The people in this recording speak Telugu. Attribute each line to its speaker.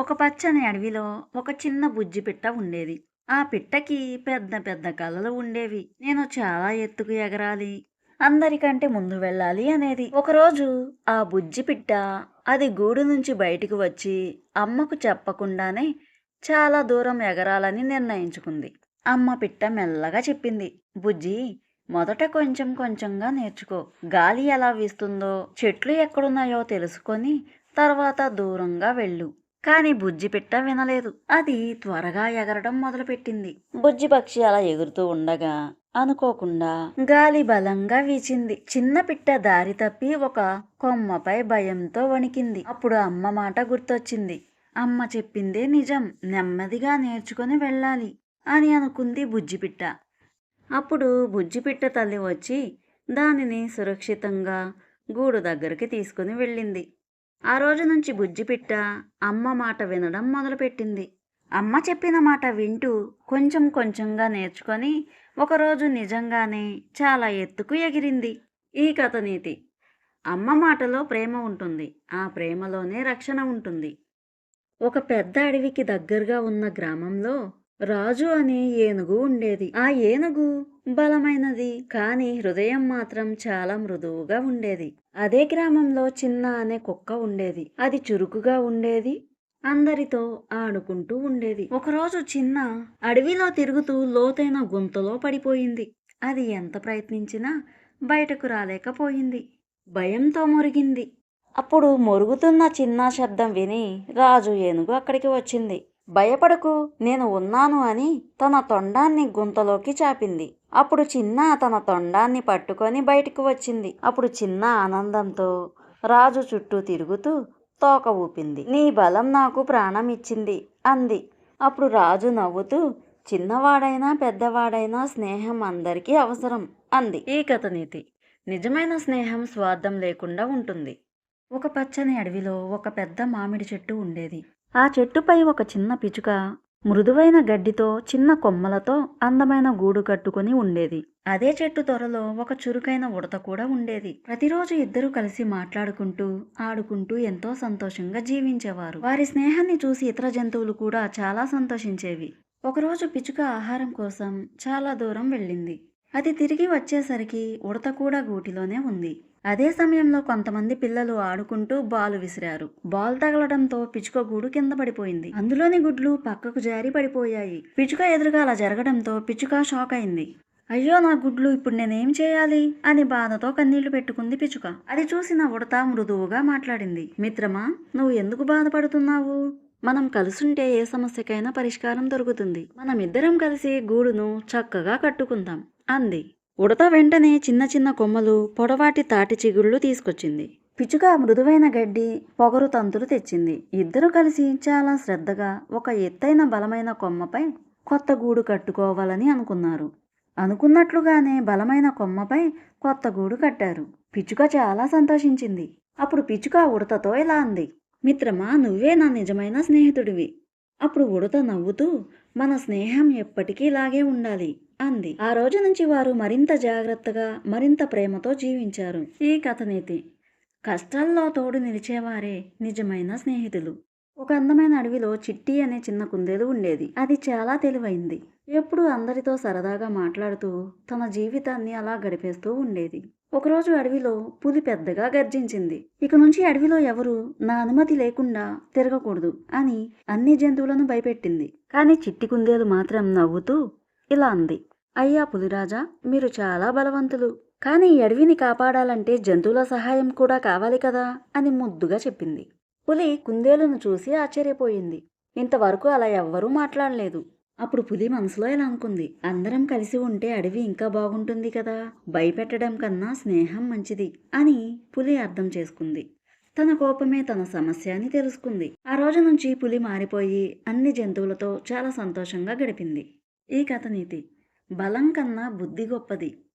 Speaker 1: ఒక పచ్చని అడవిలో ఒక చిన్న బుజ్జి పిట్ట ఉండేది. ఆ పిట్టకి పెద్ద పెద్ద కలలు ఉండేవి. నేను చాలా ఎత్తుకు ఎగరాలి అందరికంటే ముందు వెళ్ళాలి అనేది. ఒకరోజు ఆ బుజ్జి పిట్ట అది గూడు నుంచి బయటికి వచ్చి అమ్మకు చెప్పకుండానే చాలా దూరం ఎగరాలని నిర్ణయించుకుంది. అమ్మ పిట్ట మెల్లగా చెప్పింది బుజ్జి మొదట కొంచెం కొంచెంగా నేర్చుకో. గాలి ఎలా వీస్తుందో చెట్లు ఎక్కడున్నాయో తెలుసుకొని తర్వాత దూరంగా వెళ్ళు. కాని బుజ్జి పిట్ట వినలేదు. అది త్వరగా ఎగరడం మొదలుపెట్టింది. బుజ్జి పక్షి అలా ఎగురుతూ ఉండగా అనుకోకుండా గాలి బలంగా వీచింది. చిన్న పిట్ట దారి తప్పి ఒక కొమ్మపై భయంతో వణికింది. అప్పుడు అమ్మ మాట గుర్తొచ్చింది. అమ్మ చెప్పిందే నిజం. నెమ్మదిగా నేర్చుకుని వెళ్ళాలి అని అనుకుంది బుజ్జిపిట్ట అప్పుడు బుజ్జిపిట్ట తల్లి వచ్చి దానిని సురక్షితంగా గూడు దగ్గరికి తీసుకుని వెళ్ళింది. ఆ రోజు నుంచి బుజ్జిపిట్ట అమ్మ మాట వినడం మొదలుపెట్టింది. అమ్మ చెప్పిన మాట వింటూ కొంచెం కొంచెంగా నేర్చుకొని ఒకరోజు నిజంగానే చాలా ఎత్తుకు ఎగిరింది ఈ కథ నీతి. అమ్మ మాటలో ప్రేమ ఉంటుంది. ఆ ప్రేమలోనే రక్షణ ఉంటుంది. ఒక పెద్ద అడవికి దగ్గరగా ఉన్న గ్రామంలో రాజు అనే ఏనుగు ఉండేది. ఆ ఏనుగు బలమైనది కాని హృదయం మాత్రం చాలా మృదువుగా ఉండేది. అదే గ్రామంలో చిన్న అనే కుక్క ఉండేది. అది చురుకుగా ఉండేది. అందరితో ఆడుకుంటూ ఉండేది. ఒకరోజు చిన్న అడవిలో తిరుగుతూ లోతైన గుంతలో పడిపోయింది. అది ఎంత ప్రయత్నించినా బయటకు రాలేకపోయింది. భయంతో మురిగింది. అప్పుడు మురుగుతున్న చిన్న శబ్దం విని రాజు ఏనుగు అక్కడికి వచ్చింది. భయపడకు నేను ఉన్నాను అని తన తొండాన్ని గుంతలోకి చాపింది. అప్పుడు చిన్న తన తొండాన్ని పట్టుకొని బయటికి వచ్చింది. అప్పుడు చిన్న ఆనందంతో రాజు చుట్టూ తిరుగుతూ తోక ఊపింది. నీ బలం నాకు ప్రాణం ఇచ్చింది అంది. అప్పుడు రాజు నవ్వుతూ చిన్నవాడైనా పెద్దవాడైనా స్నేహం అందరికీ అవసరం అంది. ఈ కథ నీతి. నిజమైన స్నేహం స్వార్థం లేకుండా ఉంటుంది. ఒక పచ్చని అడవిలో ఒక పెద్ద మామిడి చెట్టు ఉండేది. ఆ చెట్టుపై ఒక చిన్న పిచుక మృదువైన గడ్డితో చిన్న కొమ్మలతో అందమైన గూడు కట్టుకుని ఉండేది. అదే చెట్టు త్వరలో ఒక చురుకైన ఉడత కూడా ఉండేది. ప్రతిరోజు ఇద్దరు కలిసి మాట్లాడుకుంటూ ఆడుకుంటూ ఎంతో సంతోషంగా జీవించేవారు. వారి స్నేహాన్ని చూసి ఇతర జంతువులు కూడా చాలా సంతోషించేవి. ఒకరోజు పిచుక ఆహారం కోసం చాలా దూరం వెళ్ళింది. అది తిరిగి వచ్చేసరికి ఉడత కూడా గూటిలోనే ఉంది. అదే సమయంలో కొంతమంది పిల్లలు ఆడుకుంటూ బాల్ విసిరారు. బాల్ తగలడంతో పిచుక గూడు కింద పడిపోయింది. అందులోని గుడ్లు పక్కకు జారి పడిపోయాయి. పిచుక ఎదురుగా అలా జరగడంతో పిచుక షాక్ అయింది. అయ్యో నా గుడ్లు ఇప్పుడు నేనేం చేయాలి? అని బాధతో కన్నీళ్ళు పెట్టుకుంది పిచుక అది చూసిన ఉడత మృదువుగా మాట్లాడింది. మిత్రమా నువ్వు ఎందుకు బాధపడుతున్నావు? మనం కలుసుంటే ఏ సమస్యకైనా పరిష్కారం దొరుకుతుంది. మనమిద్దరం కలిసి గూడును చక్కగా కట్టుకుందాం. అంది. ఉడత వెంటనే చిన్న చిన్న కొమ్మలు పొడవాటి తాటి చిగుళ్ళు తీసుకొచ్చింది. పిచుక మృదువైన గడ్డి పొగరు తంతులు తెచ్చింది. ఇద్దరు కలిసి చాలా శ్రద్ధగా ఒక ఎత్తైన బలమైన కొమ్మపై కొత్త గూడు కట్టుకోవాలని అనుకున్నారు. అనుకున్నట్లుగానే బలమైన కొమ్మపై కొత్త గూడు కట్టారు. పిచుక చాలా సంతోషించింది. అప్పుడు పిచుక ఉడతతో ఇలా అంది. మిత్రమా నువ్వే నా నిజమైన స్నేహితుడివి. అప్పుడు ఉడత నవ్వుతూ మన స్నేహం ఎప్పటికీ ఇలాగే ఉండాలి. అంది. ఆ రోజు నుంచి వారు మరింత జాగ్రత్తగా మరింత ప్రేమతో జీవించారు. ఈ కథ నీతి కష్టాల్లో తోడు నిలిచేవారే నిజమైన స్నేహితులు. ఒక అందమైన అడవిలో చిట్టి అనే చిన్న కుందేలు ఉండేది. అది చాలా తెలివైంది. ఎప్పుడూ అందరితో సరదాగా మాట్లాడుతూ తన జీవితాన్ని అలా గడిపేస్తూ ఉండేది. ఒకరోజు అడవిలో పులి పెద్దగా గర్జించింది. ఇక నుంచి అడవిలో ఎవరు నా అనుమతి లేకుండా తిరగకూడదు అని అన్ని జంతువులను భయపెట్టింది. కానీ చిట్టి కుందేలు మాత్రం నవ్వుతూ ఇలా అంది. అయ్యా పులిరాజా మీరు చాలా బలవంతులు. కానీ అడవిని కాపాడాలంటే జంతువుల సహాయం కూడా కావాలి కదా అని ముద్దుగా చెప్పింది. పులి కుందేలును చూసి ఆశ్చర్యపోయింది. ఇంతవరకు అలా ఎవ్వరూ మాట్లాడలేదు. అప్పుడు పులి మనసులో ఇలా అనుకుంది. అందరం కలిసి ఉంటే అడవి ఇంకా బాగుంటుంది కదా. భయపెట్టడం కన్నా స్నేహం మంచిది అని పులి అర్థం చేసుకుంది. తన కోపమే తన సమస్య అని తెలుసుకుంది. ఆ రోజు నుంచి పులి మారిపోయి అన్ని జంతువులతో చాలా సంతోషంగా గడిపింది. ఈ కథ నీతి. బలం కన్నా బుద్ధి గొప్పది.